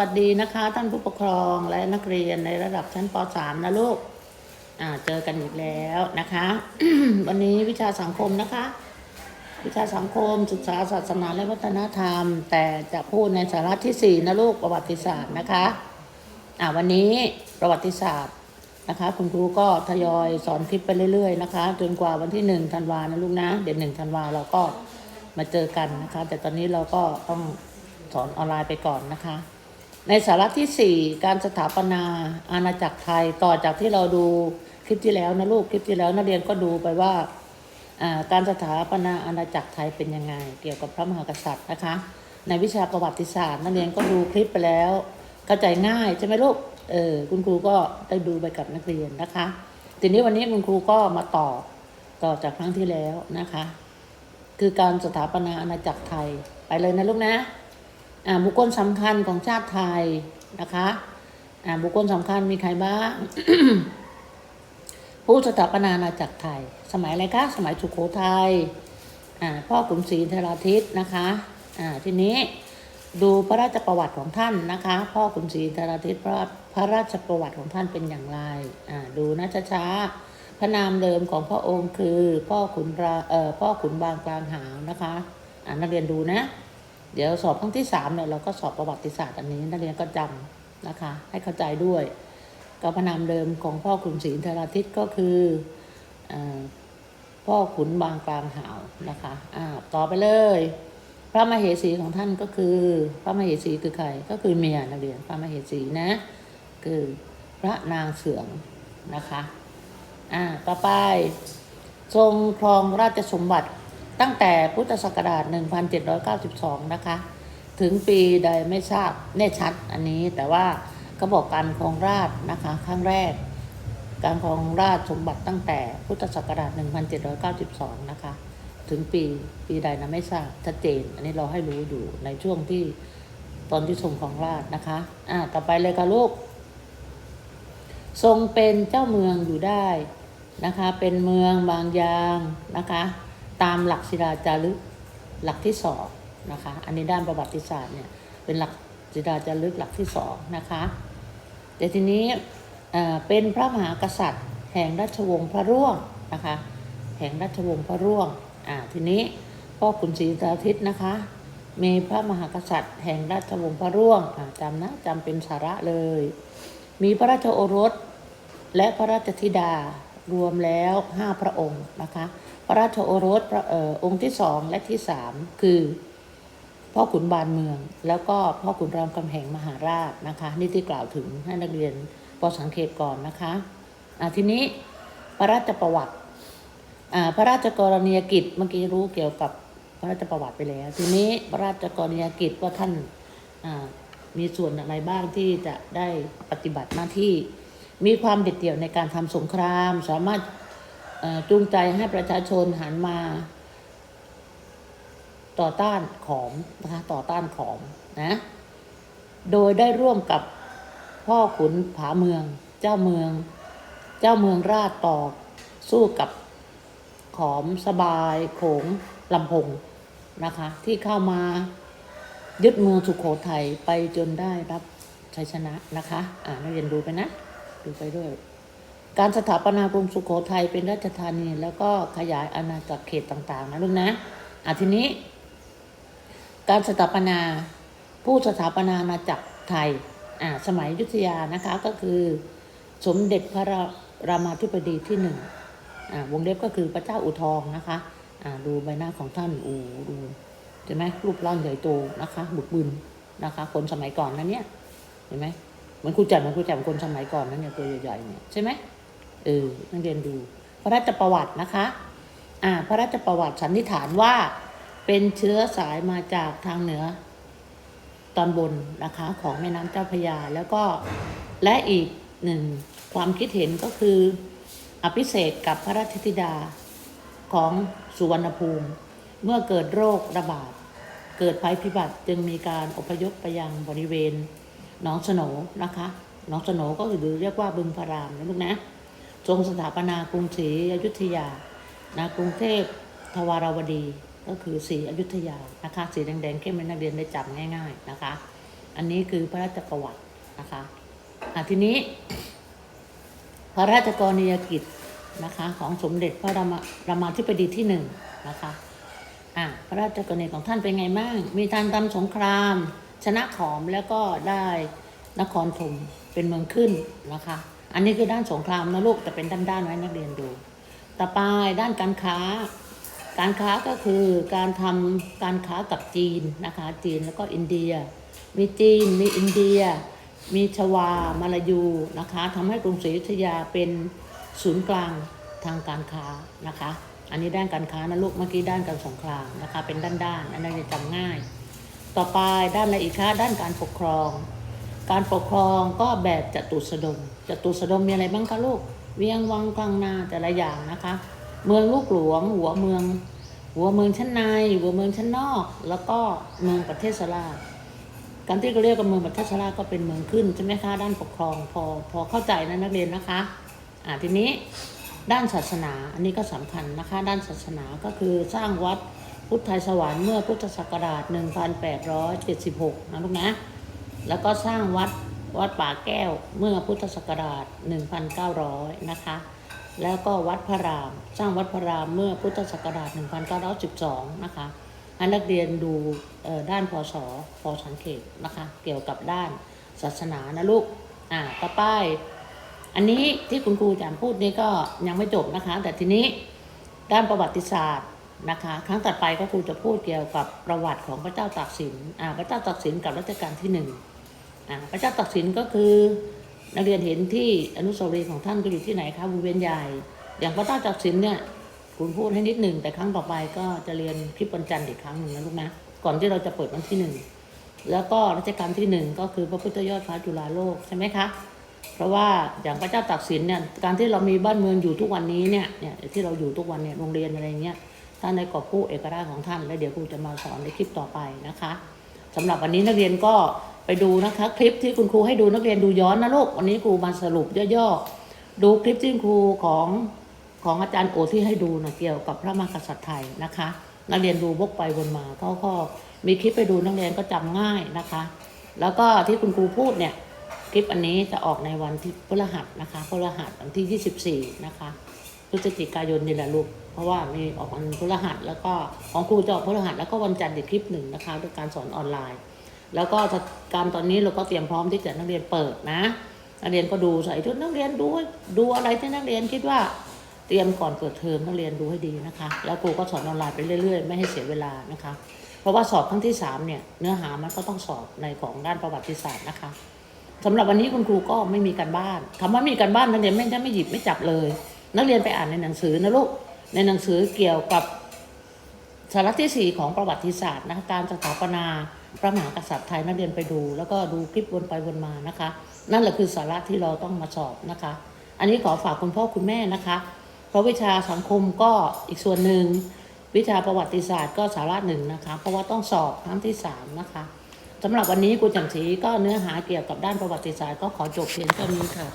วัสดีนะคะ ท่านผู้ปกครองและนักเรียนในระดับชั้นป .3 นะลูกอ่าเจอกันอีกแล้วนะคะ วันนี้วิชาสังคมนะคะ วิชาสังคมศึกษาศาสนาและวัฒนธรรม แต่จะพูดในสาระที่ 4 นะลูกประวัติศาสตร์นะคะอ่าวันนี้ประวัติศาสตร์นะคะ คุณครูก็ทยอยสอนคลิปไปเรื่อยๆนะคะ จนกว่าวันที่1ธันวานะลูกนะ เดี๋ยว1ธันวาเราก็มาเจอกันนะคะ แต่ตอนนี้เราก็ต้องสอนออนไลน์ไปก่อนนะคะ ในสาระที่ 4 การสถาปนาอาณาจักรไทยต่อจากที่เราดูคลิปที่แล้วนะลูกคลิปที่แล้วนักเรียนก็ดูไปว่าการสถาปนาอาณาจักรไทยเป็นยังไง เกี่ยวกับพระมหากษัตริย์นะคะ ในวิชาประวัติศาสตร์นักเรียนก็ดูคลิปไปแล้วเข้าใจง่ายใช่ไหมลูกเออคุณครูก็ได้ดูไปกับนักเรียนนะคะ ทีนี้วันนี้คุณครูก็มาต่อต่อจากครั้งที่แล้วนะคะ คือการสถาปนาอาณาจักรไทยไปเลยนะลูกนะ บุคคลสำคัญของชาติไทยนะคะอ่าบุคคลสำคัญมีใครบ้าง ผู้สถาปนาอาณาจักรไทย สมัยอะไรคะสมัยสุโขทัยอ่าพ่อขุนศรีธราทิตนะคะอ่าทีนี้ดูพระราชประวัติของท่านนะคะ พ่อขุนศรีธราทิตพระพระราชประวัติของท่านเป็นอย่างไรอ่าดูนะช้าๆพระนามเดิมของพระองค์คือพ่อขุนเอ่อพ่อขุนบางกลางหาวนะคะ อ่านักเรียนดูนะ เดี๋ยวสอบครั้งที่สามเนี่ยเราก็สอบประวัติศาสตร์อันนี้นักเรียนก็จำนะคะ ให้เข้าใจด้วยก็พนามเดิมของพ่อขุนศรีธราทิตก็คือออพ่อขุนบางกลางหาวนะคะอ่าต่อไปเลย พระมเหสีของท่านก็คือ พระมเหสีคือใครก็คือเมียนักเรียนพระมเหสีนะ คือพระนางเสืองนะคะอ่าต่อไปทรงครองราชสมบัติ ตั้งแต่พุทธศักราช 1792 นะคะ ถึงปีใดไม่ทราบแน่ชัดอันนี้ แต่ว่าเขาบอกการครองราชนะคะครั้งแรก การครองราชสมบัติตั้งแต่พุทธศักราช 1792 นะคะ ถึงปีปีใดนะไม่ทราบชัดเจน อันนี้เราให้รู้อยู่ในช่วงที่ตอนที่ทรงครองราชนะคะ อ่าต่อไปเลยค่ะลูก ทรงเป็นเจ้าเมืองอยู่ได้นะคะ เป็นเมืองบางยางนะคะ ตามหลักศิลาจารึกหลักที่สองนะคะ อันนี้ด้านประวัติศาสตร์เนี่ยเป็นหลักศิลาจารึกหลักที่สองนะคะแต่ทีนี้เป็นพระมหากษัตริย์ แห่งราชวงศ์พระร่วงนะคะ แห่งราชวงศ์พระร่วงอ่าทีนี้พ่อขุนศรีสาธิตนะคะ มีพระมหากษัตริย์ แห่งราชวงศ์พระร่วงอ่าจำนะจำเป็นสาระเลย มีพระราชโอรสและพระราชธิดารวมแล้วห้าพระองค์นะคะ ระราชโอรสอองค์ที่สองและที่สามคือ พ่อขุนบานเมือง แล้วก็พ่อขุนรามคำแหงมหาราชนะคะ นี่ที่กล่าวถึงให้นักเรียนพอสังเกตก่อนนะคะะทีนี้พระราชประวัติพระราชกรณียกิจเมื่อกี้รู้เกี่ยวกับพระราชประวัติไปแล้ว ทีนี้พระราชกรณียกิจว่าท่านมีส่วนอะไรบ้างที่จะได้ปฏิบัติหน้าที่ มีความเด็ดเดี่ยวในการทำสงคราม สามารถ จูงใจให้ประชาชนหันมาต่อต้านขอมนะคะต่อต้านขอมนะ โดยได้ร่วมกับพ่อขุนผาเมือง เจ้าเมือง เจ้าเมืองราชต่อสู้กับขอมสบายโขงลำพงนะคะ ที่เข้ามายึดเมืองสุขโขทัยไปจนได้รับชัยชนะนะคะ อ่านักเรียนดูไปนะ ดูไปด้วย การสถาปนากรุงสุขโขทัยเป็นราชธานี แล้วก็ขยายอาณาจักรเขตต่าง ๆ นะลูกนะอะทีนี้ การสถาปนาผู้สถาปนาอาณาจักรไทยอ่าสมัยยุทธยานะคะก็คือ สมเด็จพระรามาธิบดีที่หนึ่งอ่าวงเล็บก็คือพระเจ้าอุทองนะคะอ่าดูใบหน้าของท่านอูดูเห็นไหมรูปร่างใหญ่โตนะคะบุกบึนนะคะ คนสมัยก่อนนั้นเนี่ยเห็นไหมเหมือนครูแจ่มเหมือนครูแจ่มคนสมัยก่อนนั้นเนี่ยตัวใหญ่ๆเนี่ยใช่ไหม เออนักเรียนดู พระราชประวัตินะคะอ่าพระราชประวัติสันนิษฐานว่า เป็นเชื้อสายมาจากทางเหนือ ตอนบนนะคะของแม่น้ำเจ้าพยาแล้วก็และอีกหนึ่งความคิดเห็นก็คือ อภิเษกกับพระราชธิดาของสุวรรณภูมิ เมื่อเกิดโรคระบาด เกิดภัยพิบัติจึงมีการอพยพไปยังบริเวณหนองสโหนนะคะหนองสโหนก็คือเรียกว่าบึงพารามนะลูกนะ ทรงสถาปนากรุงศรีอยุธยานะกรุงเทพทวารวดีก็คือศรีอยุธยานะคะสีแดงๆเข้มเป็นนักเรียนได้จำง่าย ๆนะคะ อันนี้คือพระราชประวัตินะคะอะทีนี้ พระราชกรณียกิจนะคะของสมเด็จพระรามารามาธิบดีที่หนึ่งนะคะอะพระราชกรณียของท่านเป็นไงบ้าง มีการทำสงคราม ชนะขอมแล้วก็ได้นครธมเป็นเมืองขึ้นนะคะ อันนี้คือด้านสงครามนะลูกแต่เป็นด้านๆไว้นักเรียนดู ต่อไปด้านการค้า การค้าก็คือการทำการค้ากับจีนนะคะจีนแล้วก็อินเดีย มีจีนมีอินเดีย มีชวามาลายูนะคะทำให้กรุงศรีอยุธยาเป็นศูนย์กลางทางการค้านะคะ อันนี้ด้านการค้านะลูกเมื่อกี้ด้านการสงครามนะคะเป็นด้านๆอันนั้จะจำง่าย ต่อไปด้านอะไรอีกคะด้านการปกครอง การปกครองก็แบบจตุสดมจตุสดมมีอะไรบ้างคะลูก เวียงวังกลางนาแต่ละอย่างนะคะ เมืองลูกหลวง หัวเมือง หัวเมืองชั้นใน หัวเมืองชั้นนอก แล้วก็เมืองประเทศสลาการที่เราเรียกกันเมืองประเทศชราก็เป็นเมืองขึ้นใช่ไหมคะด้านปกครองพอพอเข้าใจนะนักเรียนนะคะอ่าทีนี้ด้านศาสนาอันนี้ก็สำคัญนะคะ ด้านศาสนาก็คือสร้างวัดพุทธไทยสวรรค์เมื่อพุทธศักราช 1876 นะลูกนะ แล้วก็สร้างวัด วัดป่าแก้วเมื่อพุทธศักราช 1900 นะคะ แล้วก็วัดพระราม สร้างวัดพระรามเมื่อพุทธศักราช 1912 นะคะให้นักเรียนดูด้านพศพอสังเกตนะคะ เกี่ยวกับด้านศาสนานะลูก อ่า ต่อไป อันนี้ที่คุณครูจามพูดนี่ก็ยังไม่จบนะคะ แต่ทีนี้ด้านประวัติศาสตร์นะคะ ครั้งต่อไปก็ครูจะพูดเกี่ยวกับประวัติของพระเจ้าตากสิน อ่า พระเจ้าตากสินกับรัชกาลที่หนึ่ง พระเจ้าตากสินก็คือนักเรียนเห็นที่อนุสาวรีย์ของท่านก็อยู่ที่ไหนคะบริเวณใหญ่ อย่างพระเจ้าตากสินเนี่ยคุณพูดให้นิดหนึ่งแต่ครั้งต่อไปก็จะเรียนคลิปวันจันทร์อีกครั้งหนึ่งนะลูกนะก่อนที่เราจะเปิดวันที่หนึ่งแล้วก็รัชกาลที่หนึ่งก็คือพระพุทธยอดฟ้าจุฬาโลกใช่ไหมคะเพราะว่าอย่างพระเจ้าตากสินเนี่ยการที่เรามีบ้านเมืองอยู่ทุกวันนี้เนี่ยเนี่ยที่เราอยู่ทุกวันเนี่ยโรงเรียนอะไรเงี้ยท่านในกอบกู้เอกราชของท่าน แล้วเดี๋ยวครูจะมาสอนในคลิปต่อไปนะคะสำหรับวันนี้นักเรียนก็ ไปดูนะคะ คลิปที่คุณครูให้ดูนักเรียนดูย้อนนะลูกวันนี้ครูมาสรุปย่อๆ ดูคลิปที่ครูของของอาจารย์โอที่ให้ดูนะเกี่ยวกับพระมหากษัตริย์ไทยนะคะ นักเรียนดูวกไปวนมาเขาก็มีคลิปไปดูนักเรียนก็จำง่ายนะคะ แล้วก็ที่คุณครูพูดเนี่ยคลิปอันนี้จะออกในวันที่พฤหัสนะคะพฤหัสวันที่ 24 นะคะพฤศจิกายนนี่แหละลูกเพราะว่ามีออกวันพฤหัสแล้วก็ของครูจะออกพฤหัสแล้วก็วันจันทร์อีกคลิปหนึ่งนะคะด้วยการสอนออนไลน์ แล้วก็การตอนนี้เราก็เตรียมพร้อมที่จะนักเรียนเปิดนะ นักเรียนก็ดูใส่ชุดนักเรียนดูดูอะไรที่นักเรียนคิดว่าเตรียมก่อนเปิดเทอมนักเรียนดูให้ดีนะคะ แล้วครูก็สอนออนไลน์ไปเรื่อยๆ ไม่ให้เสียเวลานะคะ เพราะว่าสอบครั้งที่สามเนี่ยเนื้อหามันก็ต้องสอบในของด้านประวัติศาสตร์นะคะสำหรับวันนี้คุณครูก็ไม่มีการบ้านคำว่ามีการบ้านนักเรียนไม่ได้ไม่หยิบไม่จับเลย นักเรียนไปอ่านในหนังสือนะลูกในหนังสือเกี่ยวกับสาระที่สี่ของประวัติศาสตร์นะการสถาปนา พระมหากษัตริย์ไทยนักเรียนไปดู แล้วก็ดูคลิปวนไปวนมานะคะ นั่นแหละคือสาระที่เราต้องมาสอบนะคะ อันนี้ขอฝากคุณพ่อคุณแม่นะคะ เพราะวิชาสังคมก็อีกส่วนหนึ่งวิชาประวัติศาสตร์ก็สาระหนึ่งนะคะ เพราะว่าต้องสอบครั้งที่สามนะคะสำหรับวันนี้ครูจำศรีก็เนื้อหาเกี่ยวกับด้านประวัติศาสตร์ก็ขอจบเพียงเท่านี้ค่ะ